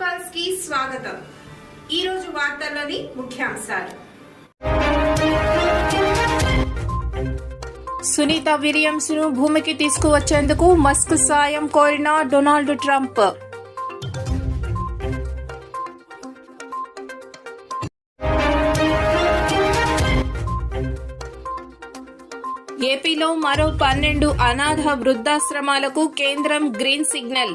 పల్స్కి స్వాగతం. ఈ రోజు వార్తల్లోని ముఖ్యాంశాలు. సునీత విలియమ్స్ను భూమికి తీసుకువచ్చేందుకు మస్క్ సాయం కోరిన డొనాల్డ్ ట్రంప్. ఏపీలో మరో పన్నెండు అనాథ వృద్ధాశ్రమాలకు కేంద్రం గ్రీన్ సిగ్నల్.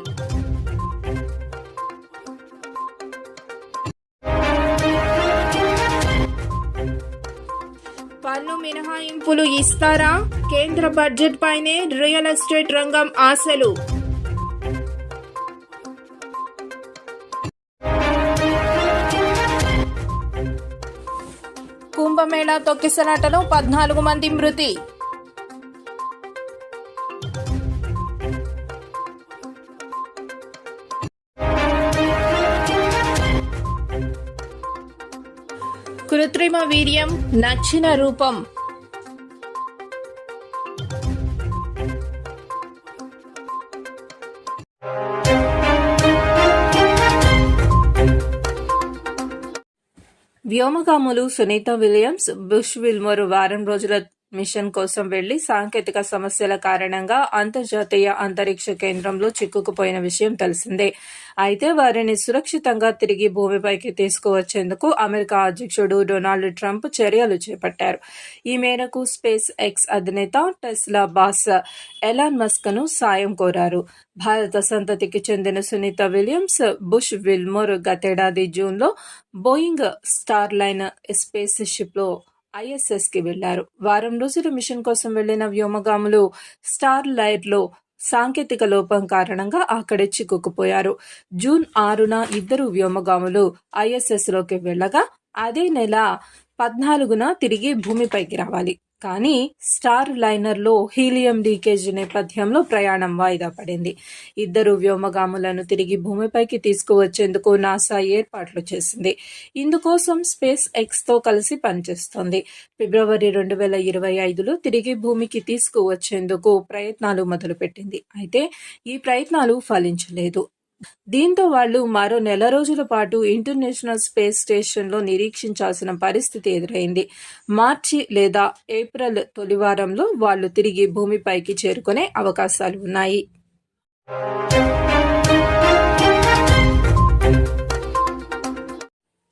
పన్ను మినహాయింపులు ఇస్తారా? కేంద్ర బడ్జెట్ పైనే రియల్ ఎస్టేట్ రంగం ఆశలు. కుంభమేళా తొక్కిసలాటలో పద్నాలుగు మంది మృతి. కృత్రిమ వీర్యం నచ్చిన రూపం. వ్యోమగాములు సునీత విలియమ్స్ బుష్ విల్మోర్ వారం రోజుల మిషన్ కోసం వెళ్ళి సాంకేతిక సమస్యల కారణంగా అంతర్జాతీయ అంతరిక్ష కేంద్రంలో చిక్కుకుపోయిన విషయం తెలిసిందే. అయితే వారిని సురక్షితంగా తిరిగి భూమిపైకి తీసుకువచ్చేందుకు అమెరికా అధ్యక్షుడు డొనాల్డ్ ట్రంప్ చర్యలు చేపట్టారు. ఈ మేరకు స్పేస్ ఎక్స్ అధినేత టెస్లా బాస్ ఎలాన్ మస్క్ను సాయం కోరారు. భారత సంతతికి చెందిన సునీత విలియమ్స్ బుష్ విల్మోర్ గతేడాది జూన్లో Boeing Starliner spaceship ఐఎస్ఎస్కి ఐఎస్ఎస్కి వెళ్ళారు. వారం రోజుల మిషన్ కోసం వెళ్ళిన వ్యోమగాములు స్టార్ లైర్లో సాంకేతిక లోపం కారణంగా అక్కడే చిక్కుకుపోయారు. జూన్ ఆరున ఇద్దరు వ్యోమగాములు ఐఎస్ఎస్లోకి వెళ్ళగా అదే నెల పద్నాలుగున తిరిగి భూమిపైకి రావాలి. కానీ స్టార్ లైనర్లో హీలియం లీకేజ్ నేపథ్యంలో ప్రయాణం వాయిదా పడింది. ఇద్దరు వ్యోమగాములను తిరిగి భూమిపైకి తీసుకువచ్చేందుకు నాసా ఏర్పాట్లు చేసింది. ఇందుకోసం స్పేస్ ఎక్స్తో కలిసి పనిచేస్తోంది. ఫిబ్రవరి రెండు వేల ఇరవై ఐదులో తిరిగి భూమికి తీసుకువచ్చేందుకు ప్రయత్నాలు మొదలుపెట్టింది. అయితే ఈ ప్రయత్నాలు ఫలించలేదు. దీంతో వాళ్ళు మరో నెల రోజుల పాటు ఇంటర్నేషనల్ స్పేస్ స్టేషన్లో నిరీక్షించాల్సిన పరిస్థితి ఎదురైంది. మార్చి లేదా ఏప్రిల్ తొలివారంలో వాళ్ళు తిరిగి భూమిపైకి చేరుకునే అవకాశాలు ఉన్నాయి.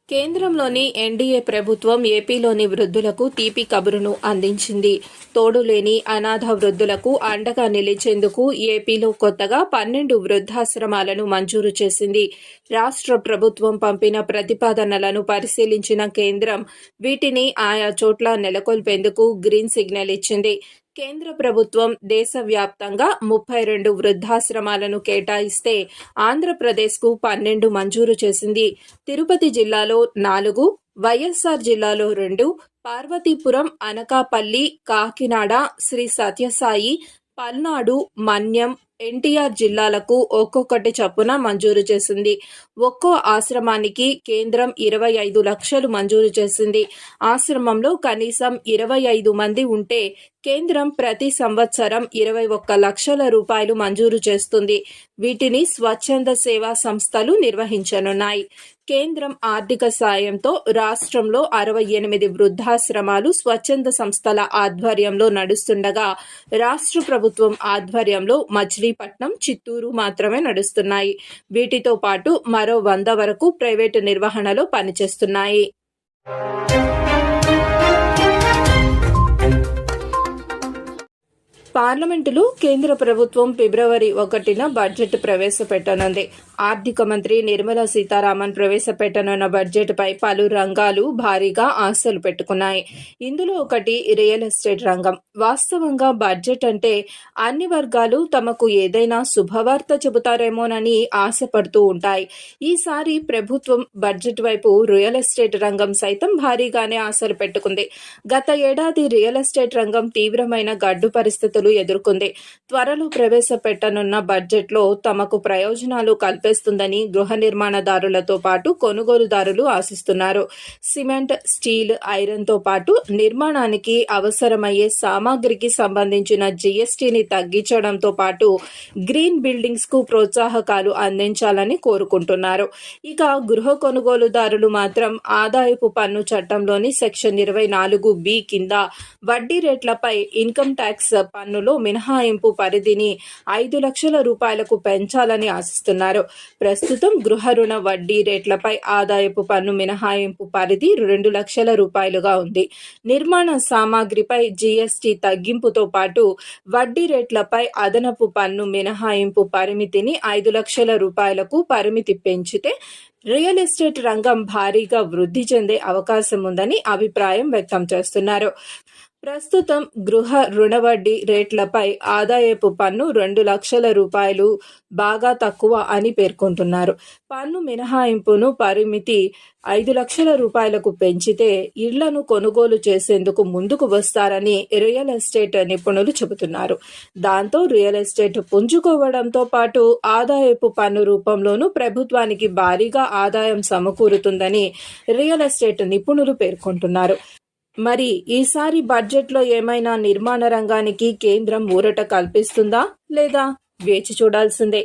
కేంద్రంలోని ఎన్డీఏ ప్రభుత్వం ఏపీలోని వృద్ధులకు తీపి కబురును అందించింది. తోడులేని అనాథ వృద్ధులకు అండగా నిలిచేందుకు ఏపీలో కొత్తగా పన్నెండు వృద్ధాశ్రమాలను మంజూరు చేసింది. రాష్ట్ర ప్రభుత్వం పంపిన ప్రతిపాదనలను పరిశీలించిన కేంద్రం వీటిని ఆయా చోట్ల నెలకొల్పేందుకు గ్రీన్ సిగ్నల్ ఇచ్చింది. కేంద్ర ప్రభుత్వం దేశవ్యాప్తంగా ముప్పై రెండు వృద్ధాశ్రమాలను కేటాయిస్తే ఆంధ్రప్రదేశ్కు పన్నెండు మంజూరు చేసింది. తిరుపతి జిల్లాలో నాలుగు వైఎస్ఆర్ జిల్లాలో రెండు పార్వతీపురం అనకాపల్లి కాకినాడ శ్రీ సత్యసాయి పల్నాడు మన్యం ఎన్టీఆర్ జిల్లాలకు ఒక్కొక్కటి చొప్పున మంజూరు చేసింది. ఒక్కో ఆశ్రమానికి కేంద్రం ఇరవై ఐదు లక్షలు మంజూరు చేసింది. ఆశ్రమంలో కనీసం ఇరవై ఐదు మంది ఉంటే కేంద్రం ప్రతి సంవత్సరం ఇరవై ఒక్క లక్షల రూపాయలు మంజూరు చేస్తుంది. వీటిని స్వచ్ఛంద సేవా సంస్థలు నిర్వహించనున్నాయి. కేంద్రం ఆర్థిక సాయంతో రాష్ట్రంలో అరవై ఎనిమిది వృద్ధాశ్రమాలు స్వచ్ఛంద సంస్థల ఆధ్వర్యంలో నడుస్తుండగా రాష్ట్ర ప్రభుత్వం ఆధ్వర్యంలో మచిలీపట్నం చిత్తూరు మాత్రమే నడుస్తున్నాయి. వీటితో పాటు మరో వంద వరకు ప్రైవేటు నిర్వహణలో పనిచేస్తున్నాయి. పార్లమెంటులో కేంద్ర ప్రభుత్వం ఫిబ్రవరి ఒకటిన బడ్జెట్ ప్రవేశపెట్టనుంది. ఆర్థిక మంత్రి నిర్మలా సీతారామన్ ప్రవేశపెట్టనున్న బడ్జెట్పై పలు రంగాలు భారీగా ఆశలు పెట్టుకున్నాయి. ఇందులో ఒకటి రియల్ ఎస్టేట్ రంగం. వాస్తవంగా బడ్జెట్ అంటే అన్ని వర్గాలు తమకు ఏదైనా శుభవార్త చెబుతారేమోనని ఆశపడుతూ ఉంటాయి. ఈసారి ప్రభుత్వం బడ్జెట్ వైపు రియల్ ఎస్టేట్ రంగం సైతం భారీగానే ఆశలు పెట్టుకుంది. గత ఏడాది రియల్ ఎస్టేట్ రంగం తీవ్రమైన గడ్డు పరిస్థితులు ఎదుర్కొంది. త్వరలో ప్రవేశపెట్టనున్న బడ్జెట్లో తమకు ప్రయోజనాలు కల్పి కల్పేస్తుందని గృహ నిర్మాణదారులతో పాటు కొనుగోలుదారులు ఆశిస్తున్నారు. సిమెంట్ స్టీల్ ఐరన్తో పాటు నిర్మాణానికి అవసరమయ్యే సామాగ్రికి సంబంధించిన జీఎస్టీని తగ్గించడంతో పాటు గ్రీన్ బిల్డింగ్స్కు ప్రోత్సాహకాలు అందించాలని కోరుకుంటున్నారు. ఇక గృహ కొనుగోలుదారులు మాత్రం ఆదాయపు పన్ను చట్టంలోని సెక్షన్ ఇరవై నాలుగు బి కింద వడ్డీ రేట్లపై ఇన్కమ్ ట్యాక్స్ పన్నులో మినహాయింపు పరిధిని ఐదు లక్షల రూపాయలకు పెంచాలని ఆశిస్తున్నారు. ప్రస్తుతం గృహ రుణ వడ్డీ రేట్లపై ఆదాయపు పన్ను మినహాయింపు పరిధి రెండు లక్షల రూపాయలుగా ఉంది. నిర్మాణ సామాగ్రిపై జీఎస్టీ తగ్గింపుతో పాటు వడ్డీ రేట్లపై అదనపు పన్ను మినహాయింపు పరిమితిని ఐదు లక్షల రూపాయలకు పరిమితి పెంచితే రియల్ ఎస్టేట్ రంగం భారీగా వృద్ధి చెందే అవకాశం ఉందని అభిప్రాయం వ్యక్తం చేస్తున్నారు. ప్రస్తుతం గృహ రుణ వడ్డీ రేట్లపై ఆదాయపు పన్ను రెండు లక్షల రూపాయలు బాగా తక్కువ అని పేర్కొంటున్నారు. పన్ను మినహాయింపును పరిమితి ఐదు లక్షల రూపాయలకు పెంచితే ఇళ్ళను కొనుగోలు చేసేందుకు ముందుకు వస్తారని రియల్ ఎస్టేట్ నిపుణులు చెబుతున్నారు. దాంతో రియల్ ఎస్టేట్ పుంజుకోవడంతో పాటు ఆదాయపు పన్ను రూపంలోనూ ప్రభుత్వానికి భారీగా ఆదాయం సమకూరుతుందని రియల్ ఎస్టేట్ నిపుణులు పేర్కొంటున్నారు. మరి ఈసారి బడ్జెట్లో ఏమైనా నిర్మాణ రంగానికి కేంద్రం ఊరట కల్పిస్తుందా లేదా వేచి చూడాల్సిందే.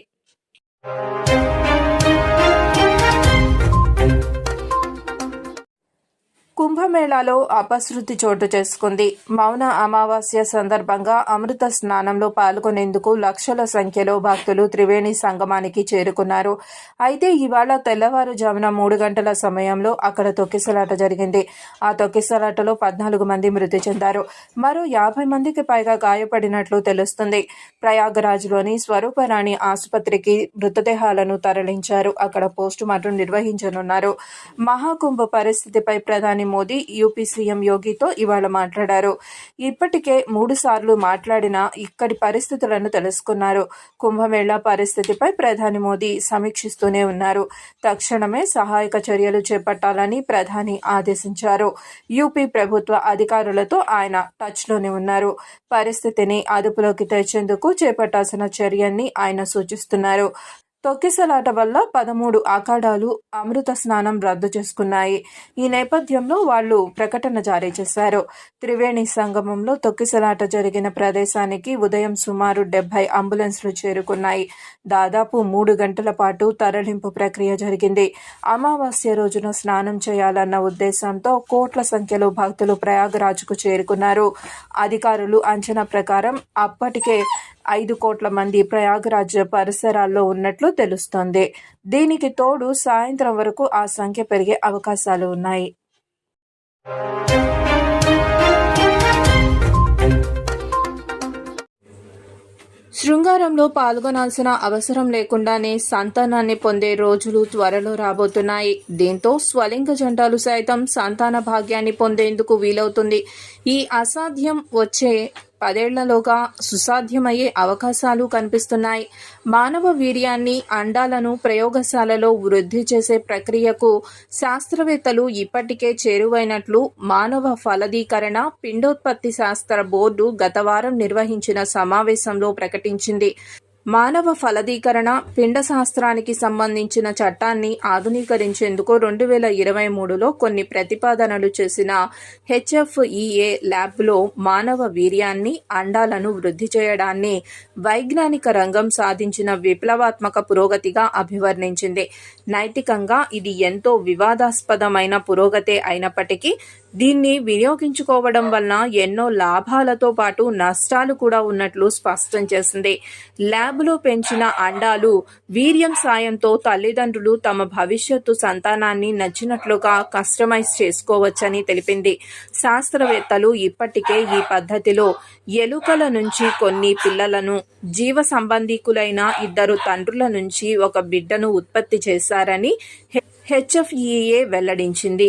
కుంభమేళాలో అపశృతి చోటు చేసుకుంది. మౌన అమావాస్య సందర్భంగా అమృత స్నానంలో పాల్గొనేందుకు లక్షల సంఖ్యలో భక్తులు త్రివేణి సంగమానికి చేరుకున్నారు. అయితే ఇవాళ తెల్లవారుజామున మూడు గంటల సమయంలో అక్కడ తొక్కిసలాట జరిగింది. ఆ తొక్కిసలాటలో పద్నాలుగు మంది మృతి చెందారు. మరో యాభై మందికి పైగా గాయపడినట్లు తెలుస్తుంది. ప్రయాగరాజ్లోని స్వరూపరాణి ఆసుపత్రికి మృతదేహాలను తరలించారు. అక్కడ పోస్టుమార్టం నిర్వహించనున్నారు. మహాకుంభ పరిస్థితిపై ప్రధాని మోదీ యూపీ సీఎం యోగితో ఇవాళ మాట్లాడారు. ఇప్పటికే మూడు సార్లు మాట్లాడిన ఇక్కడి పరిస్థితులను తెలుసుకున్నారు. కుంభమేళా పరిస్థితిపై ప్రధాని మోదీ సమీక్షిస్తూనే ఉన్నారు. తక్షణమే సహాయక చర్యలు చేపట్టాలని ప్రధాని ఆదేశించారు. యూపీ ప్రభుత్వ అధికారులతో ఆయన టచ్లోనే ఉన్నారు. పరిస్థితిని అదుపులోకి తెచ్చేందుకు చేపట్టాల్సిన చర్యల్ని ఆయన సూచిస్తున్నారు. తొక్కిసలాట వల్ల పదమూడు అఖాడాలు అమృత స్నానం రద్దు చేసుకున్నాయి. ఈ నేపథ్యంలో వాళ్ళు ప్రకటన జారీ చేశారు. త్రివేణి సంగమంలో తొక్కిసలాట జరిగిన ప్రదేశానికి ఉదయం సుమారు డెబ్బై అంబులెన్స్లు చేరుకున్నాయి. దాదాపు మూడు గంటల పాటు తరలింపు ప్రక్రియ జరిగింది. అమావాస్య రోజున స్నానం చేయాలన్న ఉద్దేశంతో కోట్ల సంఖ్యలో భక్తులు ప్రయాగరాజ్కు చేరుకున్నారు. అధికారులు అంచనా ప్రకారం అప్పటికే ఐదు కోట్ల మంది ప్రయాగరాజ్ పరిసరాల్లో ఉన్నట్లు తెలుస్తోంది. దీనికి తోడు సాయంత్రం వరకు ఆ సంఖ్య పెరిగే అవకాశాలు ఉన్నాయి. శృంగారంలో పాల్గొనాల్సిన అవసరం లేకుండానే సంతానాన్ని పొందే రోజులు త్వరలో రాబోతున్నాయి. దీంతో స్వలింగ జంటాలు సైతం సంతాన భాగ్యాన్ని పొందేందుకు వీలవుతుంది. ఈ అసాధ్యం వచ్చే పదేళ్ళలోగా సుసాధ్యమయ్యే అవకాశాలు కనిపిస్తున్నాయి. మానవ వీర్యాన్ని అండాలను ప్రయోగశాలలో వృద్ధి చేసే ప్రక్రియకు శాస్త్రవేత్తలు ఇప్పటికే చేరువైనట్లు మానవ ఫలదీకరణ పిండోత్పత్తి శాస్త్ర బోర్డు గత వారం నిర్వహించిన సమావేశంలో ప్రకటించింది. మానవ ఫలదీకరణ పిండ శాస్త్రానికి సంబంధించిన చట్టాన్ని ఆధునీకరించేందుకు రెండు వేల ఇరవై మూడులో కొన్ని ప్రతిపాదనలు చేసిన హెచ్ఎఫ్ఈఏ ల్యాబ్లో మానవ వీర్యాన్ని అండాలను వృద్ధి చేయడాన్ని వైజ్ఞానిక రంగం సాధించిన విప్లవాత్మక పురోగతిగా అభివర్ణించింది. నైతికంగా ఇది ఎంతో వివాదాస్పదమైన పురోగతే అయినప్పటికీ దీన్ని వినియోగించుకోవడం వలన ఎన్నో లాభాలతో పాటు నష్టాలు కూడా ఉన్నట్లు స్పష్టం చేసింది. ల్యాబ్లో పెంచిన అండాలు వీర్యం సాయంతో తల్లిదండ్రులు తమ భవిష్యత్తు సంతానాన్ని నచ్చినట్లుగా కస్టమైజ్ చేసుకోవచ్చని తెలిపింది. శాస్త్రవేత్తలు ఇప్పటికే ఈ పద్ధతిలో ఎలుకల నుంచి కొన్ని పిల్లలను జీవ సంబంధీకులైన ఇద్దరు తండ్రుల నుంచి ఒక బిడ్డను ఉత్పత్తి చేశారని హెచ్ఎఫ్ఈఏ వెల్లడించింది.